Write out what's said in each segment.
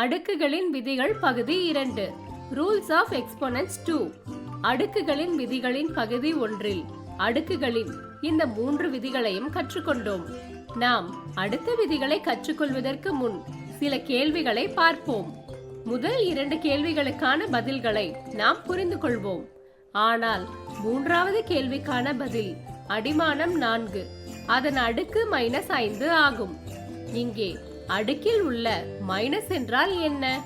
அடுக்குகளின் விதிகள் பகுதி இரண்டு. ரூல்ஸ் ஆஃப் எக்ஸ்போனன்ஸ் டூ அடுக்குகளின் விதிகளின் பகுதி ஒன்றில் அடுக்குகளின் இந்த மூன்று விதிகளையும் கற்றுக்கொண்டோம். நாம் அடுத்த விதிகளை கற்றுக்கொள்வதற்கு முன் சில கேள்விகளை பார்ப்போம். முதல் இரண்டு கேள்விகளுக்கான பதில்களை நாம் புரிந்து கொள்வோம். ஆனால் மூன்றாவது கேள்விக்கான பதில் அடிமானம் நான்கு. அதன் அடுக்கு மைனஸ் ஐந்து ஆகும். இங்கே அடுக்கில் உள்ள மைனஸ் என்றால் என்ன?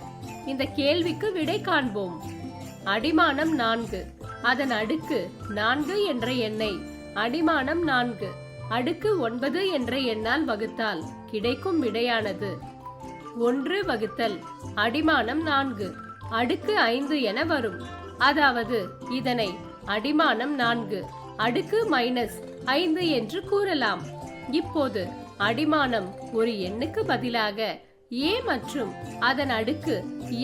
இந்த கேள்விக்கு விடை காண்போம். அடிமானம் நான்கு. அதன் அடுக்கு நான்கு என்ற எண்ணை. அடிமானம் நான்கு. அடுக்கு ஒன்பது என்ற எண்ணால் வகுத்தால் கிடைக்கும் விடையானது. ஒன்று வகுத்தல் அடிமானம் நான்கு. அடுக்கு ஐந்து என வரும். அதாவது இதனை அடிமானம் நான்கு. அடுக்கு மைனஸ் ஐந்து என்று கூறலாம். இப்போது அடிமானம் ஒரு எண்ணுக்கு பதிலாக ஏ மற்றும் அதன் அடுக்கு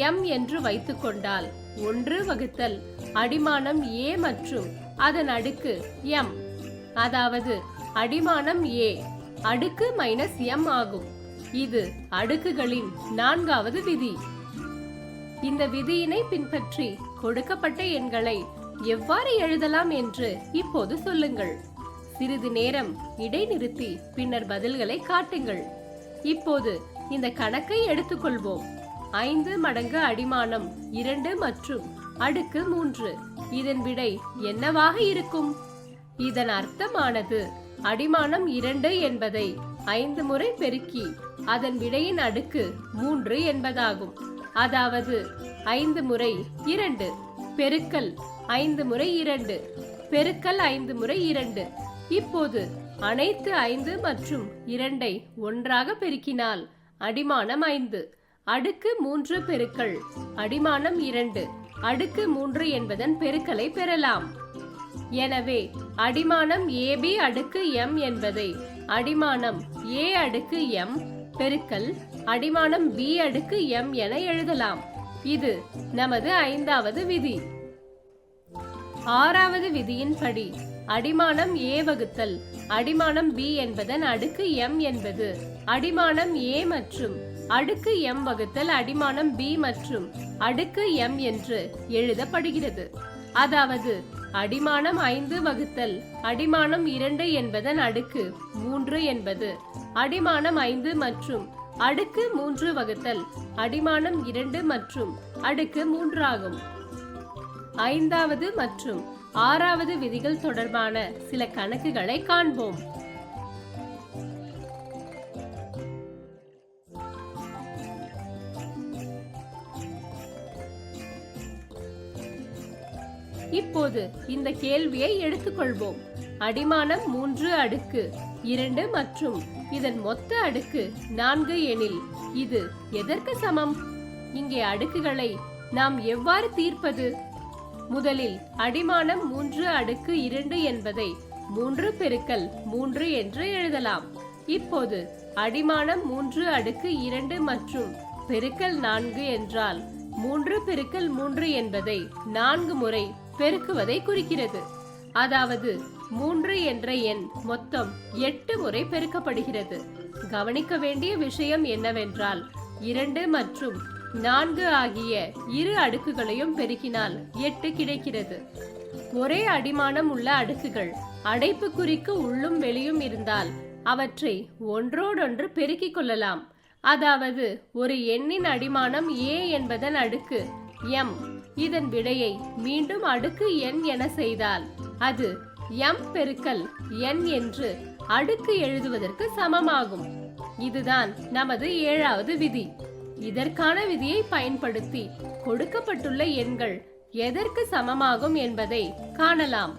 எம் என்று வைத்துக்கொண்டால் ஒன்று வகுத்தல் அடிமானம் ஏ மற்றும் அதன் அடுக்கு எம். அதாவது அடிமானம் ஏ அடுக்கு மைனஸ் எம் ஆகும். இது அடுக்குகளின் நான்காவது விதி. இந்த விதியினை பின்பற்றி கொடுக்கப்பட்ட எண்களை எவ்வாறு எழுதலாம் என்று இப்போது சொல்லுங்கள். சிறிது நேரம் இடைநிறுத்தி பின்னர் பதில்களை காட்டுங்கள். இப்போது இந்த கணக்கை எடுத்துக்கொள்வோம். ஐந்து மடங்கு அடிமானம் இரண்டு மற்றும் அடுக்கு மூன்று. இதன் விடை என்னவாக இருக்கும்? இதன் அர்த்தமானது அடிமானம் இரண்டு என்பதை ஐந்து முறை பெருக்கி அதன் விடையின் அடுக்கு மூன்று என்பதாகும். அதாவது ஐந்து முறை இரண்டு. பெருக்கல் ஐந்து முறை இரண்டு. பெருக்கல் ஐந்து முறை இரண்டு. இப்போது அனைத்து ஐந்து மற்றும் இரண்டை ஒன்றாக பெருக்கினால் அடிமானம் ஐந்து அடுக்கு மூன்று பெருக்கள் அடிமானம் இரண்டு அடுக்கு மூன்று என்பதன் பெருக்கலை பெறலாம். எனவே அடிமானம் ஏபி அடுக்கு எம் என்பதை அடிமானம் ஏ அடுக்கு எம் பெருக்கல் அடிமானம் பி அடுக்கு எம் என எழுதலாம். இது நமது ஐந்தாவது விதி. ஆறாவது விதியின்படி அடிமானம் ஏ வகுத்தல். அடிமானம் பி என்பதன் அடுக்கு எம் என்பது. அடிமானம் ஏ மற்றும் அடுக்கு எம் வகுத்தல் அடிமானம் பி மற்றும் அடுக்கு எம் என்று எழுதப்படுகிறது. அதாவது அடிமானம் ஐந்து வகுத்தல் அடிமானம் இரண்டு என்பதன் அடுக்கு மூன்று என்பது. அடிமானம் ஐந்து மற்றும் அடுக்கு மூன்று வகுத்தல் அடிமானம் இரண்டு மற்றும் அடுக்கு மூன்றாகும். ஐந்தாவது மற்றும் ஆறாவது விதிகள் தொடர்பான சில கணக்குகளை காண்போம். இப்போது இந்த கேள்வியை எடுத்துக்கொள்வோம். அடிமானம் மூன்று அடுக்கு இரண்டு மற்றும் இதன் மொத்த அடுக்கு நான்கு எனில் இது எதற்கு சமம்? இங்கே அடுக்குகளை நாம் எவ்வாறு தீர்ப்பது? முதலில் அடிமானம் மூன்று அடுக்கு இரண்டு என்பதை மூன்று பெருக்கல் மூன்று என்று எழுதலாம். இப்போது அடிமானம் மூன்று அடுக்கு இரண்டு மற்றும் பெருக்கல் நான்கு என்றால் மூன்று பெருக்கல் மூன்று என்பதை நான்கு முறை பெருக்குவதை குறிக்கிறது. அதாவது மூன்று என்ற எண் மொத்தம் எட்டு முறை பெருக்கப்படுகிறது. கவனிக்க வேண்டிய விஷயம் என்னவென்றால் இரண்டு மற்றும் நான்கு ஆகிய இரு அடுக்குகளையும் பெருக்கினால் எட்டு கிடைக்கிறது. ஒரே அடிமானம் உள்ள அடுக்குகள் அடைப்புக்குறிக்கு உள்ளும் வெளியும் இருந்தால் அவற்றை ஒன்றோடொன்று பெருக்கிக் கொள்ளலாம். அதாவது ஒரு எண்ணின் அடிமானம் ஏ என்பதன் அடுக்கு எம் இதன் விடையை மீண்டும் அடுக்கு எண் என செய்தால் அது எம் பெருக்கல் எண் என்று அடுக்கு எழுதுவதற்கு சமமாகும். இதுதான் நமது ஏழாவது விதி. இதற்கான விதியை பயன்படுத்தி கொடுக்கப்பட்டுள்ள எண்கள் எதற்கு சமமாகும் என்பதை காணலாம்.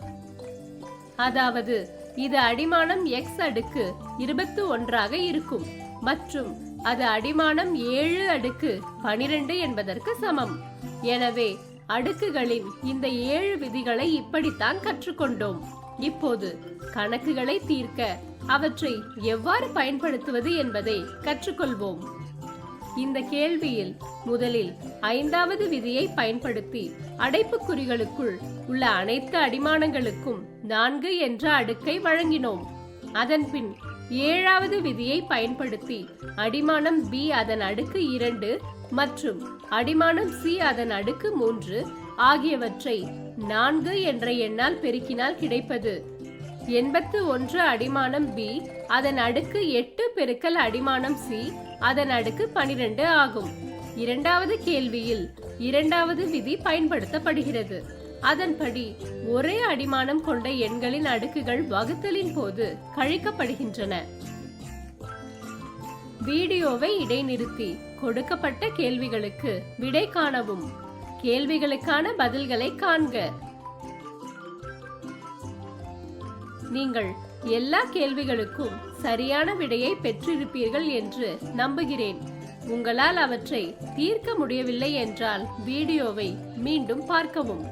அதாவது இது அடிமானம் எக்ஸ் அடுக்கு இருபத்து ஒன்றாக இருக்கும் மற்றும் அது அடிமானம் ஏழு அடுக்கு பனிரெண்டு என்பதற்கு சமம். எனவே அடுக்குகளின் இந்த ஏழு விதிகளை இப்படித்தான் கற்றுக்கொண்டோம். இப்போது கணக்குகளை தீர்க்க அவற்றை எவ்வாறு பயன்படுத்துவது என்பதை கற்றுக்கொள்வோம். இந்த கேள்வியில் முதலில் ஐந்தாவது விதியை பயன்படுத்தி அடைப்புக்குறிகளுக்குள் உள்ள அனைத்து அடிமானங்களுக்கும் நான்கு என்ற அடுக்கை வழங்கினோம். அதன்பின் ஏழாவது விதியை பயன்படுத்தி அடிமானம் பி அதன் அடுக்கு இரண்டு மற்றும் அடிமானம் சி அதன் அடுக்கு மூன்று ஆகியவற்றை நான்கு என்ற எண்ணால் பெருக்கினால் கிடைப்பது. எண்பத்து ஒன்று அடிமானம் பி அதன் அடுக்கு எட்டு பெருக்கல் அடிமானம் சி அதன் அடுக்கு பனிரெண்டு ஆகும். இரண்டாவது கேள்வியில் இரண்டாவது விதி பயன்படுத்தப்படுகிறது. அதன்படி ஒரே அடிமானம் கொண்ட எண்களின் அடுக்குகள் வகுத்தலின் போது கழிக்கப்படுகின்றன. வீடியோவை இடைநிறுத்தி கொடுக்கப்பட்ட கேள்விகளுக்கு விடை காணவும். கேள்விகளுக்கான பதில்களை காண்க. நீங்கள் எல்லா கேள்விகளுக்கும் சரியான விடையை பெற்றிருப்பீர்கள் என்று நம்புகிறேன். உங்களால் அவற்றை தீர்க்க முடியவில்லை என்றால் வீடியோவை மீண்டும் பார்க்கவும்.